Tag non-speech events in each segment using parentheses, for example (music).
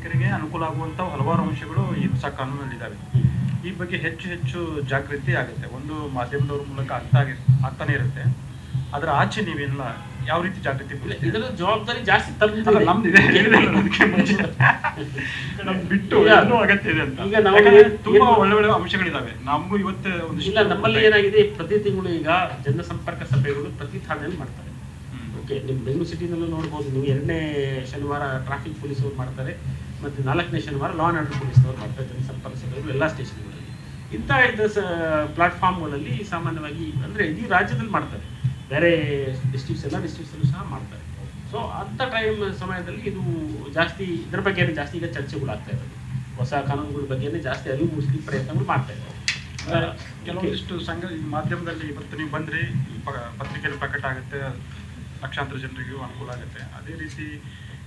ಸಾರ್ವಜನಿಕರಿಗೆ ಅನುಕೂಲ ಆಗುವಂಥ ಹಲವಾರು ಅಂಶಗಳು ಈ ಹೊಸ ಕಾನೂನಲ್ಲಿದ್ದಾವೆ. ಈ ಬಗ್ಗೆ ಹೆಚ್ಚು ಹೆಚ್ಚು ಜಾಗೃತಿ ಆಗುತ್ತೆ. ಒಂದು ಮಾಧ್ಯಮದವ್ರ ಮೂಲಕ ಆಗ್ತಾ ಆಗಿ- ಆಗ್ತಾನೆ ಇರುತ್ತೆ. ಅದರ ಆಚೆ ನೀವೆಲ್ಲ ಯಾವ ರೀತಿ ಜಾಗೃತಿ? ಇದರ ಜವಾಬ್ದಾರಿ ಜಾಸ್ತಿ (laughs) ಬಿಟ್ಟು ಅಗತ್ಯ ಇದೆ ಅಂತ. ಈಗ ನಾವು ತುಂಬಾ ಒಳ್ಳೆ ಒಳ್ಳೆ ಅಂಶಗಳಿದಾವೆ. ನಮಗೂ ಇವತ್ತು ಒಂದು ಇಲ್ಲ ನಮ್ಮಲ್ಲಿ ಏನಾಗಿದೆ ಪ್ರತಿ ತಿಂಗಳು ಈಗ ಜನಸಂಪರ್ಕ ಸಭೆಗಳು ಪ್ರತಿ ಠಾಣೆಯಲ್ಲಿ ಮಾಡ್ತಾರೆ. ಓಕೆ ನಿಮ್ಮ ಬೆಂಗಳೂರು ಸಿಟಿನಲ್ಲೂ ನೋಡ್ಬೋದು ನೀವು ಎರಡನೇ ಶನಿವಾರ ಟ್ರಾಫಿಕ್ ಪೊಲೀಸರು ಮಾಡ್ತಾರೆ. ಮತ್ತು ನಾಲ್ಕನೇ ಶನಿವಾರ ಲಾ ಆ್ಯಂಡ್ ಆರ್ಡರ್ ಪೊಲೀಸ್ನವ್ರು ಮಾಡ್ತಾರೆ ಜನಸಂಪರ್ಕ ಸಭೆಗಳು ಎಲ್ಲ ಸ್ಟೇಷನ್ಗಳಲ್ಲಿ. ಇಂಥ ಇದು ಸ ಪ್ಲಾಟ್ಫಾರ್ಮ್ಗಳಲ್ಲಿ ಸಾಮಾನ್ಯವಾಗಿ ಅಂದರೆ ಇಡೀ ರಾಜ್ಯದಲ್ಲಿ ಮಾಡ್ತಾರೆ. ಬೇರೆ ಡಿಸ್ಟ್ರಿಕ್ಟ್ಸ್ ಎಲ್ಲ ಡಿಸ್ಟ್ರಿಕ್ಟ್ಸಲ್ಲೂ ಸಹ ಮಾಡ್ತಾರೆ. ಸೊ ಅಂಥ ಟೈಮ್ ಸಮಯದಲ್ಲಿ ಇದು ಜಾಸ್ತಿ, ಇದ್ರ ಬಗ್ಗೆನೇ ಜಾಸ್ತಿ ಈಗ ಚರ್ಚೆಗಳಾಗ್ತಾ ಇರೋದು ಹೊಸ ಕಾನೂನುಗಳ ಬಗ್ಗೆನೇ ಜಾಸ್ತಿ ಅರಿವು ಮೂಡಿಸ್ಲಿಕ್ಕೆ ಪ್ರಯತ್ನಗಳು ಮಾಡ್ತಾ ಇದ್ದಾರೆ ಕೆಲವೊಂದಿಷ್ಟು ಸಂಘ ಮಾಧ್ಯಮದಲ್ಲಿ ಇವತ್ತು ನೀವು ಬಂದರೆ ಪತ್ರಿಕೆಯಲ್ಲಿ ಪ್ರಕಟ ಆಗುತ್ತೆ. ಲಕ್ಷಾಂತರ ಜನರಿಗೂ ಅನುಕೂಲ ಆಗುತ್ತೆ. ಅದೇ ರೀತಿ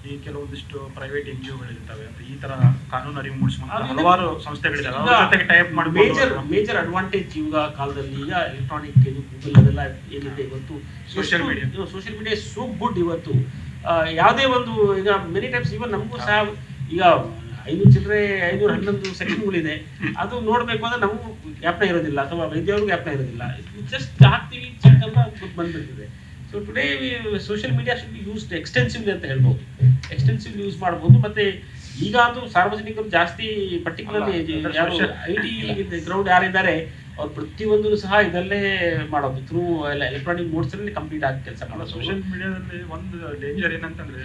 ಈ ಕೆಲವೊಂದಿಷ್ಟು ಪ್ರೈವೇಟ್ ಎನ್ ಜಿ ಒಗಳಿರ್ತವೆ ಅಂತ ಈ ತರ ಕಾನೂನು ಅರಿವು ಮೂಡಿಸುವಂತ ಹಲವಾರು ಅವ್ರ ಜೊತೆಗೆ ಟೈಪ್ ಮೇಜರ್ ಮೇಜರ್ ಅಡ್ವಾಂಟೇಜ್ ಈಗ ಕಾಲದಲ್ಲಿ ಈಗ ಎಲೆಕ್ಟ್ರಾನಿಕ್ ಗೂಗಲ್ ಅದೆಲ್ಲ ಏನಿದೆ ಇವತ್ತು? Social media social media so good ಇವತ್ತು. ಯಾವುದೇ ಒಂದು ಈಗ ಮೆನಿ ಟೈಮ್ಸ್ ಇವನ್ ನಮಗೂ ಸಹ ಈಗ ಐನೂರು ಚಿಲ್ಲರೆ ಐನೂರ ಹನ್ನೊಂದು ಸೆಕೆಂಡ್ಗಳಿದೆ ಅದು ನೋಡಬೇಕು ಅಂದ್ರೆ ನಮಗೂ ಜ್ಞಾಪನ ಇರೋದಿಲ್ಲ ಅಥವಾ ವೈದ್ಯವ್ರಿಗೂ ಜ್ಞಾಪನ ಇರೋದಿಲ್ಲ. ಜಸ್ಟ್ ಹಾಕ್ತೀವಿ ಚೆಕ್ ಅಂತ ಬಂದ್ಬಿಡ್ತಿದೆ. So today social media should be used extensively ಅಂತ ಹೇಳ್ಬೋದು. ಎಕ್ಸ್ಟೆನ್ಸಿವ್ಲಿ ಯೂಸ್ ಮಾಡ್ಬೋದು. ಮತ್ತೆ ಈಗ ಅದು ಸಾರ್ವಜನಿಕರು ಜಾಸ್ತಿ ಪರ್ಟಿಕ್ಯುಲರ್ಲಿ ಐ ಟಿ ಗ್ರೌಂಡ್ ಯಾರಿದ್ದಾರೆ ಅವ್ರು ಪ್ರತಿಯೊಂದು ಸಹ ಇದರಲ್ಲೇ ಮಾಡೋದು. ಥ್ರೂ ಎಲ್ಲ ಎಲೆಕ್ಟ್ರಾನಿಕ್ ಮೋಡ್ಸ್ ಅಲ್ಲಿ ಕಂಪ್ಲೀಟ್ ಆಗಿ ಕೆಲಸ ಮಾಡೋದು. ಸೋಷಿಯಲ್ ಮೀಡಿಯಾದಲ್ಲಿ ಒಂದು ಡೇಂಜರ್ ಏನಂತಂದ್ರೆ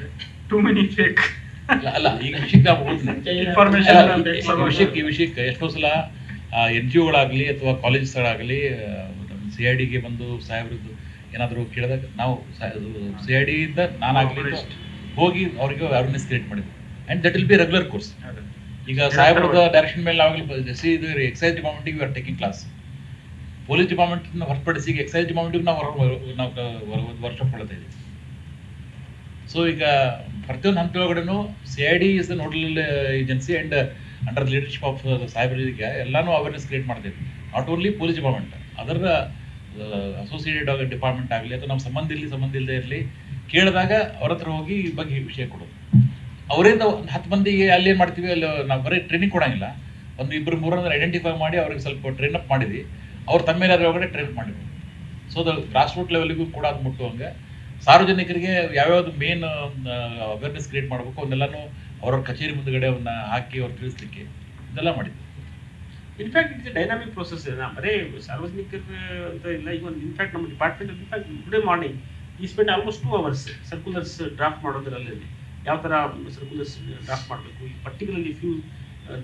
ಟೂ ಮೆನಿ ಫೇಕ್ ಅಲ್ಲ ಈಗ ವಿಷಯಕ್ಕೆ ಇನ್ಫಾರ್ಮೇಶನ್ (laughs) ವಿಷಯಕ್ಕೆ ವಿಷಯಕ್ಕೆ ಎಷ್ಟೋ ಸಲ ಎನ್ ಜಿ ಒಗಳಾಗಲಿ ಅಥವಾ ಕಾಲೇಜ್ಗಳಾಗಲಿ ಸಿ ಐ ಡಿಗೆ ಬಂದು ಸಾಹೇಬ್ರದ್ದು ಏನಾದರೂ ಕೇಳಿದಾಗ ನಾವು ಸಿ ಐ ಡಿಯಿಂದ ನಾನಾಗಲಿ. ಹೋಗಿ ಅವರಿಗೆ ಅವೇರ್ನೆಸ್ ಕ್ರಿಯೇಟ್ ಮಾಡಿದ್ವಿ. And that will be regular course. ಈಗ ಸಾಹೇಬ್ರದ ಡೈರೆಕ್ಷನ್ ಮೇಲೆ ನಾವಾಗಲಿ ಸಿ ಇದು ಎಕ್ಸೈಸ್ ಡಿಪಾರ್ಟ್ಮೆಂಟಿಗೆ ಆರ್ ಟೇಕಿಂಗ್ ಕ್ಲಾಸ್ ಪೊಲೀಸ್ ಡಿಪಾರ್ಟ್ಮೆಂಟ್ನ ಹೊರತುಪಡಿಸಿ ಈಗ ಎಕ್ಸೈಸ್ ಡಿಪಾರ್ಟ್ಮೆಂಟಿಗೆ ನಾವು ನಾವು ವರ್ಕ್ಶಾಪ್ ಕೊಡ್ತಾ ಇದ್ದೀವಿ. ಸೊ ಈಗ ಪ್ರತಿಯೊಂದು ಹಂತ ಒಳಗಡೆನೂ C I D is the nodal agency and under leadership of ಸಾಹೇಬ್ರಿಗೆ ಎಲ್ಲಾನು ಅವೇರ್ನೆಸ್ ಕ್ರಿಯೇಟ್ ಮಾಡ್ತೀವಿ ನಾಟ್ ಓನ್ಲಿ ಪೊಲೀಸ್ ಡಿಪಾರ್ಟ್ಮೆಂಟ್ ಅದರ ಅಸೋಸಿಯೇಟೆಡ್ ಡಿಪಾರ್ಟ್ಮೆಂಟ್ ಆಗಲಿ ಅಥವಾ ನಮ್ಮ ಸಂಬಂಧ ಇರಲಿ, ಸಂಬಂಧ ಇಲ್ಲದೆ ಇರಲಿ ಕೇಳಿದಾಗ ಅವ್ರ ಹತ್ರ ಹೋಗಿ ಈ ಬಗ್ಗೆ ವಿಷಯ ಕೊಡೋದು. ಅವರಿಂದ ಒಂದು ಹತ್ತು ಮಂದಿಗೆ ಅಲ್ಲಿ ಏನು ಮಾಡ್ತೀವಿ, ಅಲ್ಲಿ ನಾವು ಬರೀ ಟ್ರೈನಿಂಗ್ ಕೊಡೋಂಗಿಲ್ಲ. ಒಂದು ಇಬ್ಬರು ಮೂರನ್ನ ಐಡೆಂಟಿಫೈ ಮಾಡಿ ಅವ್ರಿಗೆ ಸ್ವಲ್ಪ ಟ್ರೈನ್ ಅಪ್ ಮಾಡಿದ್ವಿ. ಅವ್ರು ತಮ್ಮ ಮೇಲೆ ಒಳಗಡೆ ಟ್ರೈನ್ ಮಾಡಿದ್ವಿ. ಸೊ ಅದು ಗ್ರಾಸ್ ರೂಟ್ ಲೆವೆಲ್ಗೂ ಕೂಡ ಅದು ಮುಟ್ಟುವಂಗೆ ಸಾರ್ವಜನಿಕರಿಗೆ ಯಾವ್ಯಾವ್ದು ಮೇನ್ ಅವೇರ್ನೆಸ್ ಕ್ರಿಯೇಟ್ ಮಾಡಬೇಕು, ಅವನ್ನೆಲ್ಲನೂ ಅವ್ರವ್ರ ಕಚೇರಿ ಮುಂದಗಡೆ ಅವನ್ನ ಹಾಕಿ ಅವ್ರು ತಿಳಿಸ್ಲಿಕ್ಕೆ ಇದೆಲ್ಲ ಮಾಡಿದ್ವಿ. ಇನ್ಫ್ಯಾಕ್ಟ್ ಇಟ್ಸ್ ಡೈನಾಮಿಕ್ ಪ್ರೊಸೆಸ್ ನಾ ಬರೇ ಸಾರ್ವಜನಿಕರ ಅಂತ ಇಲ್ಲ ಈಗ ಒಂದು ಇನ್ಫ್ಯಾಕ್ಟ್ ನಮ್ಮ department in fact today morning ಈ spend almost two hours circulars draft ಮಾಡೋದ್ರಲ್ಲಿ ಯಾವ ಥರ ಸರ್ಕ್ಯುಲರ್ಸ್ ಡ್ರಾಫ್ಟ್ ಮಾಡಬೇಕು? ಈ particularly few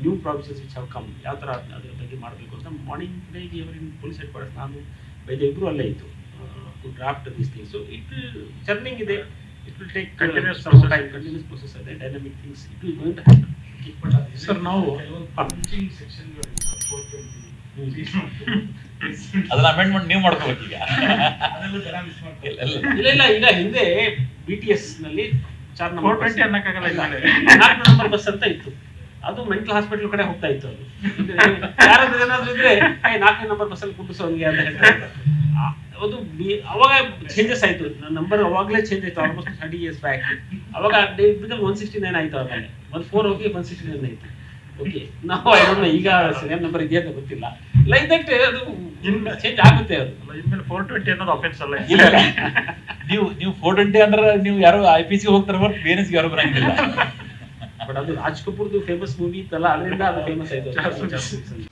new provisions which have come ಯಾವ ಥರ ಅದರ ಬಗ್ಗೆ ಮಾಡಬೇಕು ಅಂತ ಮಾರ್ನಿಂಗ್ ಟುಡೇ ಇವರಿನ್ ಪೊಲೀಸ್ ಹೆಡ್ ಕ್ವಾರ್ಟರ್ಸ್ ನಾನು ವೈದ್ಯ ಇಬ್ಬರು ಅಲ್ಲೇ ಇತ್ತು to draft this thing so it churning ಇದೆ. It will take continues continues process ಅದೇ dynamic things it will going to happen sir ನಾವು ಅದನ್ನ ಅಮೆಂಡ್ಮೆಂಟ್ ನೀವು ಮಾಡ್ಕೋಬೇಕು ಈಗ. ಇಲ್ಲ, ಇಲ್ಲ. ಇಲ್ಲ ಇಲ್ಲ ಈಗ ಹಿಂದೆ ಬಿ ಟಿ ಎಸ್ನಲ್ಲಿ ಚಾರ್ ನಾಲ್ಕು ನಂಬರ್ ಬಸ್ ಅಂತ ಇತ್ತು. ಅದು ಮೆಂಟಲ್ ಹಾಸ್ಪಿಟಲ್ ಕಡೆ ಹೋಗ್ತಾ ಇತ್ತು ಅದು. ಯಾರಾದ್ರೂ ಏನಾದ್ರು ಇದ್ರೆ ನಾಲ್ಕನೇ ನಂಬರ್ ಬಸ್ ಅಲ್ಲಿ ಕುಂಡಿಸೋನ್ಗೆ ಅಂತ ಹೇಳ್ತಾರೆ. ಅದು ಅವಾಗ ಚೇಂಜಸ್ ಆಯ್ತು. ನಂಬರ್ ಅವಾಗಲೇ ಚೇಂಜ್ ಆಯ್ತು ಆಲ್ಮೋಸ್ಟ್ ಥರ್ಟಿ ಇಯರ್ಸ್ ಬ್ಯಾಕ್ ಅವಾಗ ಒನ್ ಸಿಕ್ಸ್ಟಿ ನೈನ್ ಆಯ್ತು ಆಮೇಲೆ. ಒನ್ ಫೋರ್ ಹೋಗಿ ಒನ್ ಸಿಕ್ಸ್ ಓಕೆ ನಾವು ಐ ಡೋಂಟ್ ನೋ ಈಗ ಸೀರಿಯಲ್ ನಂಬರ್ ಇದೆಯಾ ಅಂತ ಗೊತ್ತಿಲ್ಲ. ಲೈಕ್ ದಟ್ ಅದು ಚೇಂಜ್ ಆಗುತ್ತೆ ಅದು. ಇನ್ಮೇಲೆ ಫೋರ್ ಟ್ವೆಂಟಿ ಅನ್ನೋದು ಅಫೆನ್ಸ್ ಅಲ್ಲ ಇಲ್ಲ. ನೀವು ನೀವು ಫೋರ್ ಟ್ವೆಂಟಿ ಅಂದ್ರೆ ನೀವು ಯಾರು ಐ ಪಿ ಸಿ ಹೋಗ್ತಾರೆ ಹೊರತು ಬೇರೆ ಯಾರು ಬರಂಗಿಲ್ಲ. (laughs) ಬಟ್ ಅದು ರಾಜ್ ಕಪೂರ್ದು ಫೇಮಸ್ ಮೂವಿ ಇತ್ತಲ್ಲ ಅದರಿಂದ ಅದು ಫೇಮಸ್ ಆಯ್ತು.